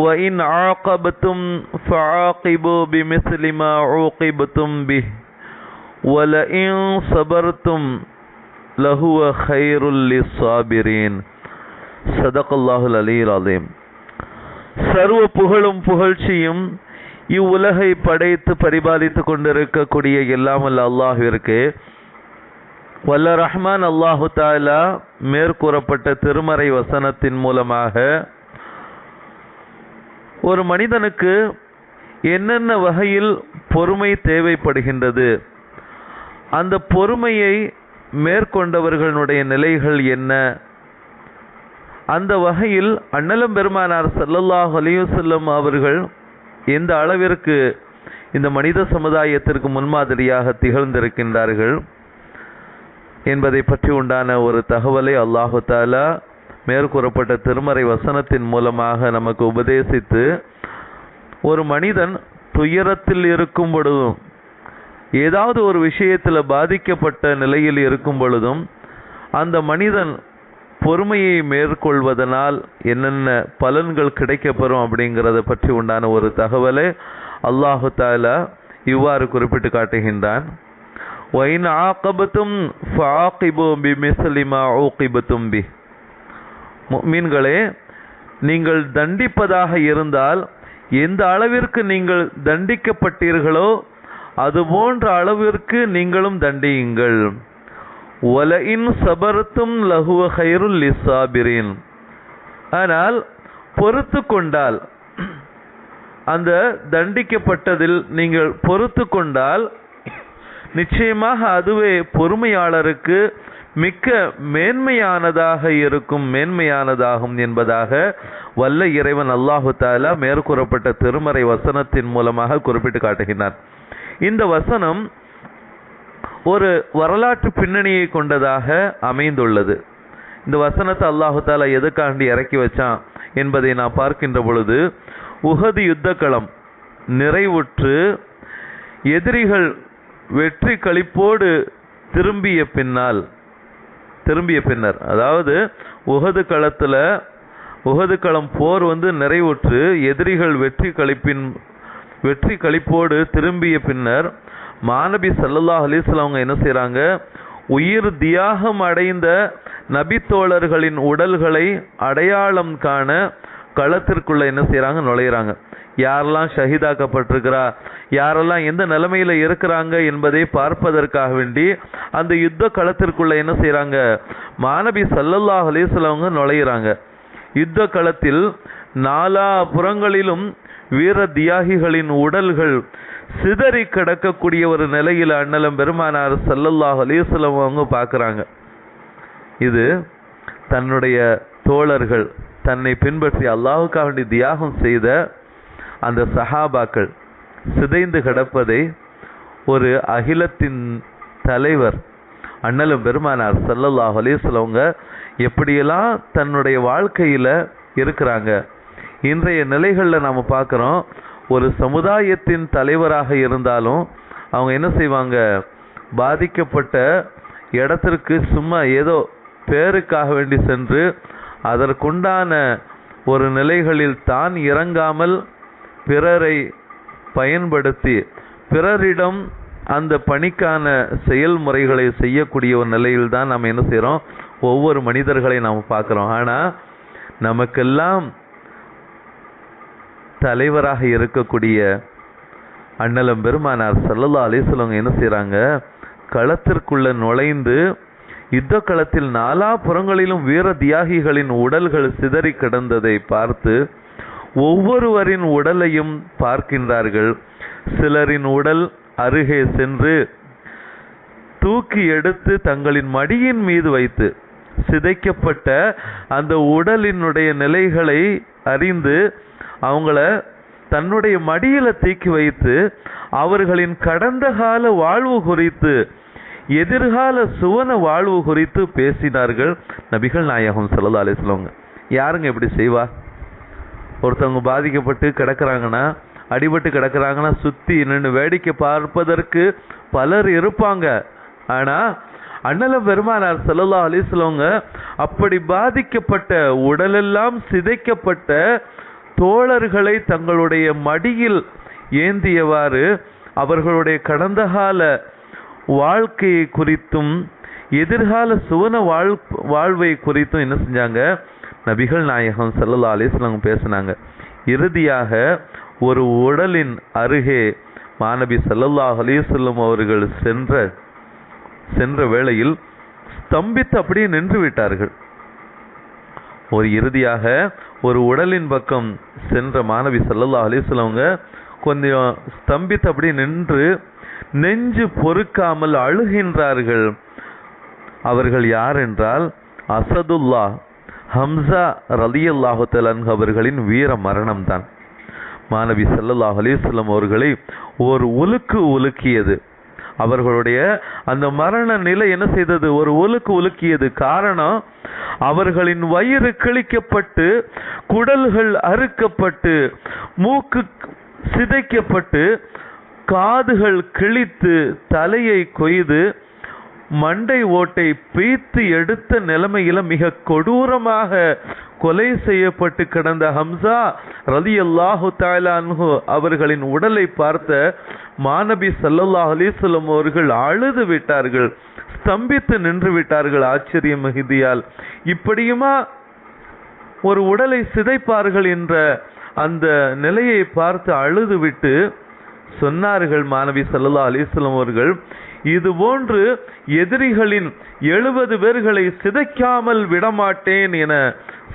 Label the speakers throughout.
Speaker 1: وإن عاقبتم فعاقبوا بمثل ما عوقبتم به ولئن صبرتم لهو خير للصابرين صدق الله العلي العظيم சர்வ புகழும் புகழ்ச்சியும் இவ்வுலகை படைத்து பரிபாலித்து கொண்டிருக்கக்கூடிய எல்லாம் அல்ல அல்லாஹிற்கு வல்ல ரஹ்மான் அல்லாஹு தாலா மேற்கூறப்பட்ட திருமறை வசனத்தின் மூலமாக ஒரு மனிதனுக்கு என்னென்ன வகையில் பொறுமை தேவைப்படுகின்றது? அந்த பொறுமையை மேற்கொண்டவர்களுடைய நிலைகள் என்ன? அந்த வகையில் அண்ணலம் பெருமானார் சல்லல்லாஹ் அலிவசல்லம் அவர்கள் எந்த அளவிற்கு இந்த மனித சமுதாயத்திற்கு முன்மாதிரியாக திகழ்ந்திருக்கின்றார்கள் என்பதை பற்றி உண்டான ஒரு தகவலை அல்லாஹு தாலா மேற்கூறப்பட்ட திருமறை வசனத்தின் மூலமாக நமக்கு உபதேசித்து ஒரு மனிதன் துயரத்தில் இருக்கும் பொழுதும் ஏதாவது ஒரு விஷயத்தில் பாதிக்கப்பட்ட நிலையில் இருக்கும் பொழுதும் அந்த மனிதன் பொறுமையை மேற்கொள்வதனால் என்னென்ன பலன்கள் கிடைக்கப்பெறும் அப்படிங்கிறத பற்றி உண்டான ஒரு தகவலை அல்லாஹு தாலா இவ்வாறு குறிப்பிட்டு காட்டுகின்றான். ஒயின் ஆக்கபத்தும் ஃபாகிபு பி மிஸ்லிமா ஊகிபத்தும் பி. மீன்களே நீங்கள் தண்டிப்பதாக இருந்தால் எந்த அளவிற்கு நீங்கள் தண்டிக்கப்பட்டீர்களோ அது போன்ற அளவிற்கு நீங்களும் தண்டியுங்கள். ஒலையின் சபரத்தும் லகுவ ஹைருல் லிசாபிரின். ஆனால் பொறுத்து கொண்டால் அந்த தண்டிக்கப்பட்டதில் நீங்கள் பொறுத்து கொண்டால் நிச்சயமாக அதுவே பொறுமையாளருக்கு மிக்க மேன்மையானதாக இருக்கும் மேன்மையானதாகும் என்பதாக வல்ல இறைவன் அல்லாஹு தாலா மேற்கூறப்பட்ட திருமறை வசனத்தின் மூலமாக குறிப்பிட்டு காட்டுகின்றான். இந்த வசனம் ஒரு வரலாற்று பின்னணியை கொண்டதாக அமைந்துள்ளது. இந்த வசனத்தை அல்லாஹு தாலா எதுக்காண்டி இறக்கி வச்சான் என்பதை நான் பார்க்கின்ற பொழுது உகது யுத்தக்களம் நிறைவுற்று எதிரிகள் வெற்றி களிப்போடு திரும்பிய பின்னால் திரும்பிய பின்னர். அதாவது உகது களத்தில் உகது களம் போர் வந்து நிறைவுற்று எதிரிகள் வெற்றி கழிப்பின் வெற்றி கழிப்போடு திரும்பிய பின்னர் மாநபி சல்லல்லாஹ் அலிஸ்லாம் அவங்க என்ன செய்கிறாங்க உயிர் தியாகம் அடைந்த நபித்தோழர்களின் உடல்களை அடையாளம் காண களத்திற்குள்ள என்ன செய்கிறாங்க நுழையிறாங்க. யாரெல்லாம் ஷஹீதாக்கப்பட்டிருக்கிறா? யாரெல்லாம் எந்த நிலைமையில் இருக்கிறாங்க என்பதை பார்ப்பதற்காக வேண்டி அந்த யுத்த களத்திற்குள்ள என்ன செய்கிறாங்க மாணவி சல்லல்லாஹ் அலிஸ்லவங்க நுழையிறாங்க. யுத்த களத்தில் நாலா புறங்களிலும் வீர தியாகிகளின் உடல்கள் சிதறி கிடக்கக்கூடிய ஒரு நிலையில் அண்ணலம் பெருமானார் சல்லல்லாஹ் அலிஸ்லம் அவங்க பார்க்குறாங்க. இது தன்னுடைய தோழர்கள் தன்னை பின்பற்றி அல்லாஹுக்காக வேண்டி தியாகம் செய்த அந்த சஹாபாக்கள் சிதைந்து கிடப்பதை ஒரு அகிலத்தின் தலைவர் அண்ணலும் பெருமானார் சல்லல்லாஹ் அலிஸ்லவங்க எப்படியெல்லாம் தன்னுடைய வாழ்க்கையில் இருக்கிறாங்க. இன்றைய நிலைகளில் நாம் பார்க்குறோம் ஒரு சமுதாயத்தின் தலைவராக இருந்தாலும் அவங்க என்ன செய்வாங்க? பாதிக்கப்பட்ட இடத்திற்கு சும்மா ஏதோ பேருக்காக வேண்டி சென்று அதற்குண்டான ஒரு நிலைகளில் தான் இறங்காமல் பிறரை பயன்படுத்தி பிறரிடம் அந்த பணிக்கான செயல்முறைகளை செய்யக்கூடிய ஒரு நிலையில் தான் நம்ம என்ன செய்கிறோம் ஒவ்வொரு மனிதர்களை நாம் பார்க்குறோம். ஆனால் நமக்கெல்லாம் தலைவராக இருக்கக்கூடிய அண்ணலம் பெருமானார் சல்லல்லா அலிஸ்லவங்க என்ன செய்கிறாங்க களத்திற்குள்ளே நுழைந்து யுத்த களத்தில் நாலா புறங்களிலும் வீர தியாகிகளின் உடல்கள் சிதறி கிடந்ததை பார்த்து ஒவ்வொருவரின் உடலையும் பார்க்கின்றார்கள். சிலரின் உடல் அருகே சென்று தூக்கி எடுத்து தங்களின் மடியின் மீது வைத்து சிதைக்கப்பட்ட அந்த உடலினுடைய நிலைகளை அறிந்து அவங்கள தன்னுடைய மடியில தூக்கி வைத்து அவர்களின் கடந்த கால வாழ்வு குறித்து எதிர்கால சுவன வாழ்வு குறித்து பேசினார்கள் நபிகள் நாயகம் ஸல்லல்லாஹு அலைஹி யாருங்க இப்படி செய்வா? ஒருத்தவங்க பாதிக்கப்பட்டு கிடக்குறாங்கன்னா அடிபட்டு கிடக்குறாங்கன்னா சுற்றி நின்று வேடிக்கை பார்ப்பதற்கு பலர் இருப்பாங்க. ஆனால் அண்ணல பெருமானார் ஸல்லல்லாஹு அலைஹி வஸல்லம்ங்க அப்படி பாதிக்கப்பட்ட உடலெல்லாம் சிதைக்கப்பட்ட தோழர்களை தங்களுடைய மடியில் ஏந்தியவாறு அவர்களுடைய கடந்த கால வாழ்க்கையை குறித்தும் எதிர்கால சுவன வாழ் வாழ்வை குறித்தும் என்ன செஞ்சாங்க? நபிகள் நாயகம் ஸல்லல்லாஹு அலைஹி பேசினாங்க. இறுதியாக ஒரு உடலின் அருகே மாணவி ஸல்லல்லாஹு அலைஹி அவர்கள் சென்ற சென்ற வேளையில் ஸ்தம்பித்து அப்படியே நின்று விட்டார்கள். ஒரு இறுதியாக ஒரு உடலின் பக்கம் சென்ற மாணவி ஸல்லல்லாஹு அலைஹி கொஞ்சம் ஸ்தம்பித்து அப்படியே நின்று நெஞ்சு பொறுக்காமல் அழுகின்றார்கள். அவர்கள் யார் என்றால் அசதுல்லா ஹம்சா ரலியல்லாஹு அவர்களின் வீர மரணம் தான் மாணவி சல்லல்லாஹ் அலிஸ்லம் அவர்களை ஒரு உலுக்கு உலுக்கியது. அவர்களுடைய அந்த மரண நிலை என்ன செய்தது? ஒரு ஒலுக்கு உலுக்கியது. காரணம் அவர்களின் வயிறு கிழிக்கப்பட்டு குடல்கள் அறுக்கப்பட்டு மூக்கு சிதைக்கப்பட்டு காதுகள் கிழித்து தலையை கொய்து மண்டை ஓட்டை பீத்து எடுத்த நிலைமையில மிக கொடூரமாக கொலை செய்யப்பட்டு கிடந்த ஹம்சா ரதி அல்லாஹு தாய்லான்ஹு அவர்களின் உடலை பார்த்த மாநபி சல்லல்லா அலைஹி அவர்கள் அழுது விட்டார்கள் ஸ்தம்பித்து நின்று விட்டார்கள் ஆச்சரிய மிகுதியால். இப்படியுமா ஒரு உடலை சிதைப்பார்கள் என்ற அந்த நிலையை பார்த்து அழுது விட்டு சொன்னார்கள் மாணவி சல்லா அலிஸ்லம் அவர்கள். இது போன்று எதிரிகளின் எழுபது பேர்களை சிதைக்காமல் விடமாட்டேன் என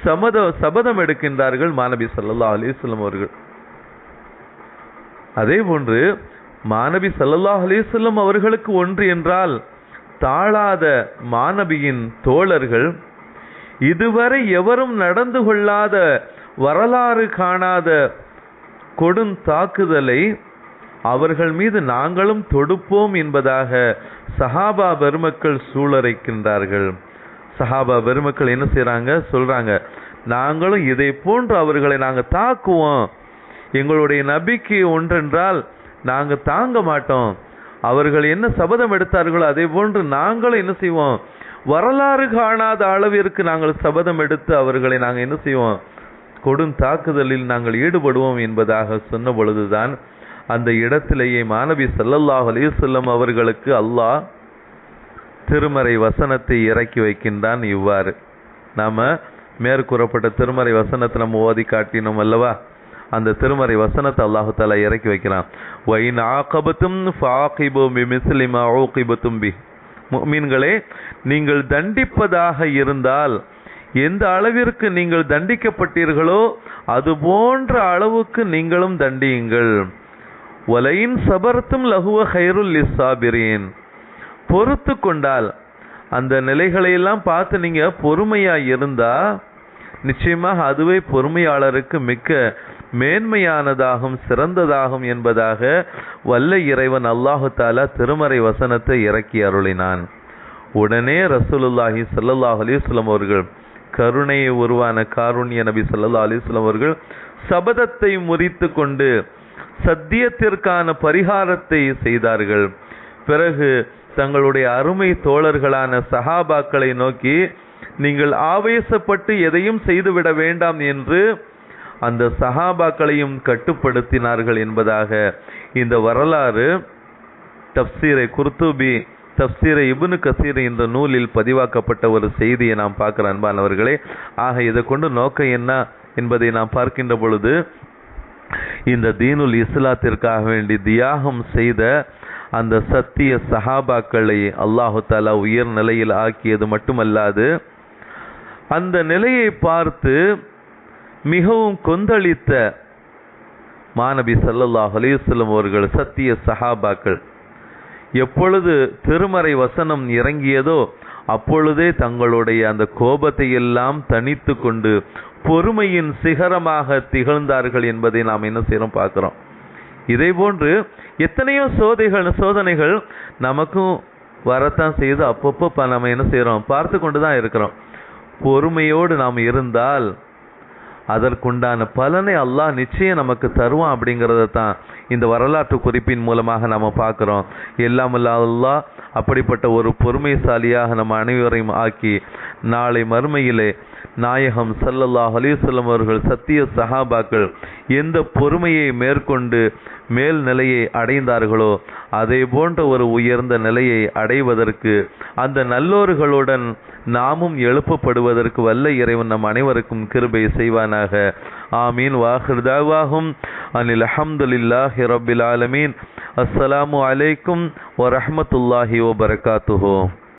Speaker 1: சமத சபதம் எடுக்கின்றார்கள் மாணவி சல்லல்லா அலிஸ்லம் அவர்கள். அதே போன்று மாணவி ஸல்லல்லாஹு அலிஸ்லம் அவர்களுக்கு ஒன்று என்றால் தாழாத மாணவியின் தோழர்கள் இதுவரை எவரும் நடந்து கொள்ளாத வரலாறு காணாத கொடும் தாக்குதலை அவர்கள் மீது நாங்களும் தொடுப்போம் என்பதாக சஹாபா பெருமக்கள் சூழரைக்கின்றார்கள் சஹாபா பெருமக்கள் என்ன செய்கிறாங்க சொல்கிறாங்க நாங்களும் இதை போன்று அவர்களை நாங்கள் தாக்குவோம். எங்களுடைய நம்பிக்கை ஒன்றென்றால் நாங்கள் தாங்க மாட்டோம். அவர்கள் என்ன சபதம் எடுத்தார்களோ அதே போன்று நாங்களும் என்ன செய்வோம். வரலாறு காணாத அளவிற்கு நாங்கள் சபதம் எடுத்து அவர்களை நாங்கள் என்ன செய்வோம்? கொடும் தாக்குதலில் நாங்கள் ஈடுபடுவோம் என்பதாக சொன்ன பொழுதுதான் அந்த இடத்திலேயே மாணவி சல்லல்லாஹ் அலிசல்லம் அவர்களுக்கு அல்லாஹ் திருமறை வசனத்தை இறக்கி வைக்கின்றான் இவ்வாறு. நாம் மேற்கூறப்பட்ட திருமறை வசனத்தை நம்ம ஓதி காட்டினோம் அல்லவா? அந்த திருமறை வசனத்தை அல்லாஹு தாலா இறக்கி வைக்கிறான். வைன் ஆகபத்தும் ஃபாகிபு பிமிஸ்லி மா பி. மீன்களே நீங்கள் தண்டிப்பதாக இருந்தால் எந்த அளவிற்கு நீங்கள் தண்டிக்கப்பட்டீர்களோ அது போன்ற அளவுக்கு நீங்களும் தண்டியுங்கள். வலையின் சபரத்தும் லகுவ ஹைருல் லிஸ்ஸாபிரீன். பொறுத்து கொண்டால் அந்த நிலைகளையெல்லாம் பார்த்து நீங்க பொறுமையா இருந்தா நிச்சயமாக அதுவே பொறுமையாளருக்கு மிக்க மேன்மையானதாகும் சிறந்ததாகும் என்பதாக வல்ல இறைவன் அல்லாஹு தாலா திருமறை வசனத்தை இறக்கி அருளினான். உடனே ரசூலுல்லாஹி ஸல்லல்லாஹு அலைஹி அவர்கள் கருணையை உருவான காருண்ய நபி ஸல்லல்லாஹு அலைஹி அவர்கள் சபதத்தை முறித்து கொண்டு சத்தியத்திற்கான பரிகாரத்தை செய்தார்கள். பிறகு தங்களுடைய அருமை தோழர்களான சஹாபாக்களை நோக்கி நீங்கள் ஆவேசப்பட்டு எதையும் செய்துவிட வேண்டாம் என்று அந்த சஹாபாக்களையும் கட்டுப்படுத்தினார்கள் என்பதாக இந்த வரலாறு தப்சீரை குர்துபி தப்சீரை இபுனு கசீர் இந்த நூலில் பதிவாக்கப்பட்ட ஒரு செய்தியை நாம் பார்க்கிற அன்பானவர்களே. ஆக இதை கொண்டு நோக்கம் என்ன என்பதை நாம் பார்க்கின்ற பொழுது இந்த தீனுல் இஸ்லாத்திற்காக வேண்டி தியாகம் செய்த அந்த சத்திய சஹாபாக்களை அல்லாஹு தாலா உயர் நிலையில் ஆக்கியது மட்டுமல்லாது அந்த நிலையை பார்த்து மிகவும் கொந்தளித்த மாணவி சல்லல்லாஹ் அலையுஸ்லம் அவர்கள் சத்திய சஹாபாக்கள் எப்பொழுது திருமறை வசனம் இறங்கியதோ அப்பொழுதே தங்களுடைய அந்த கோபத்தை எல்லாம் தணித்து கொண்டு பொறுமையின் சிகரமாக திகழ்ந்தார்கள் என்பதை நாம் என்ன செய்யறோம் பார்க்குறோம். இதே போன்று எத்தனையோ சோதைகள் சோதனைகள் நமக்கும் வரத்தான் செய்து அப்பப்போ நம்ம என்ன செய்கிறோம் பார்த்து கொண்டு தான் இருக்கிறோம். பொறுமையோடு நாம் இருந்தால் அதற்குண்டான பலனை அல்லாஹ் நிச்சயம் நமக்கு தருவான் அப்படிங்கிறத தான் இந்த வரலாற்று குறிப்பின் மூலமாக நம்ம பார்க்குறோம். எல்லாம் அல்லாஹ் அப்படிப்பட்ட ஒரு பொறுமைசாலியாக நம்ம அனைவரையும் ஆக்கி நாளை மறுமையிலே நாயகம் சல்லல்லாஹ் அலிசல்லம் அவர்கள் சத்திய சஹாபாக்கள் எந்த பொறுமையை மேற்கொண்டு மேல் நிலையை அடைந்தார்களோ அதே போன்ற ஒரு உயர்ந்த நிலையை அடைவதற்கு அந்த நல்லோர்களுடன் நாமும் எழுப்பப்படுவதற்கு வல்ல இறைவன் நம் அனைவருக்கும் கிருபை செய்வானாக. ஆமீன். வாஹிருதாவாகும் அனில் அஹம்துலில்லாஹி ரபில் ஆலமீன். அஸ்ஸலாமு அலைக்கும் வரஹ்மத்துல்லாஹி வபரகாத்துஹு.